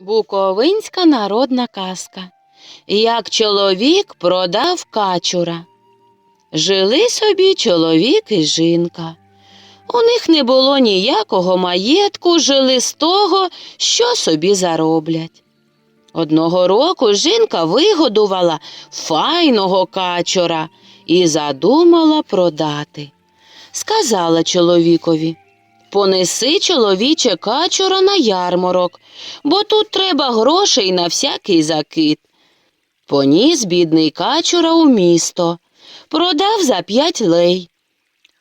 Буковинська народна казка. Як чоловік продав качура. Жили собі чоловік і жінка. У них не було ніякого маєтку, жили з того, що собі зароблять. Одного року жінка вигодувала файного качура і задумала продати. Сказала чоловікові Понеси чоловіче качура на ярмарок, бо тут треба грошей на всякий закид. Поніс бідний качура у місто, продав за п'ять лей.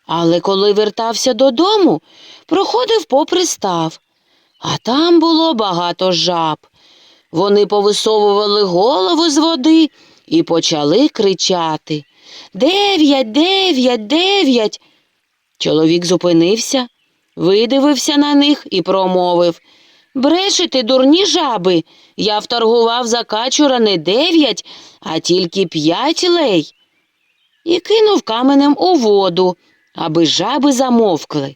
Але коли вертався додому, проходив попри став, а там було багато жаб. Вони повисовували голову з води і почали кричати Дев'ять, дев'ять, дев'ять. Чоловік зупинився, видивився на них і промовив Брешете, дурні жаби, я вторгував за качура не дев'ять, а тільки п'ять лей. І кинув каменем у воду, аби жаби замовкли.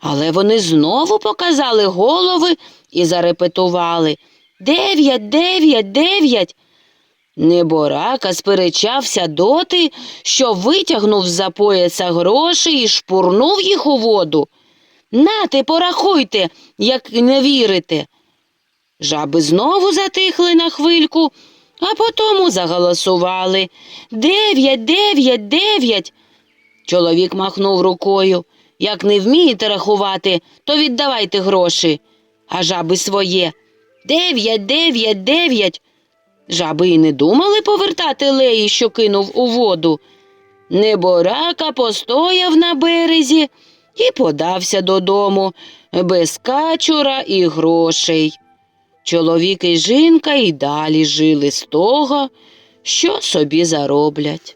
Але вони знову показали голови і зарепетували Дев'ять, дев'ять, дев'ять. Неборака сперечався доти, що витягнув з-за пояса гроші і шпурнув їх у воду. Нате, порахуйте, як не вірите. Жаби знову затихли на хвильку, а потому заголосували Дев'ять, дев'ять, дев'ять. Чоловік махнув рукою. Як не вмієте рахувати, то віддавайте гроші. А жаби своє. Дев'ять, дев'ять, дев'ять. Жаби й не думали повертати леї, що кинув у воду. Неборака постояв на березі і подався додому без качура і грошей. Чоловік і жінка й далі жили з того, що собі зароблять.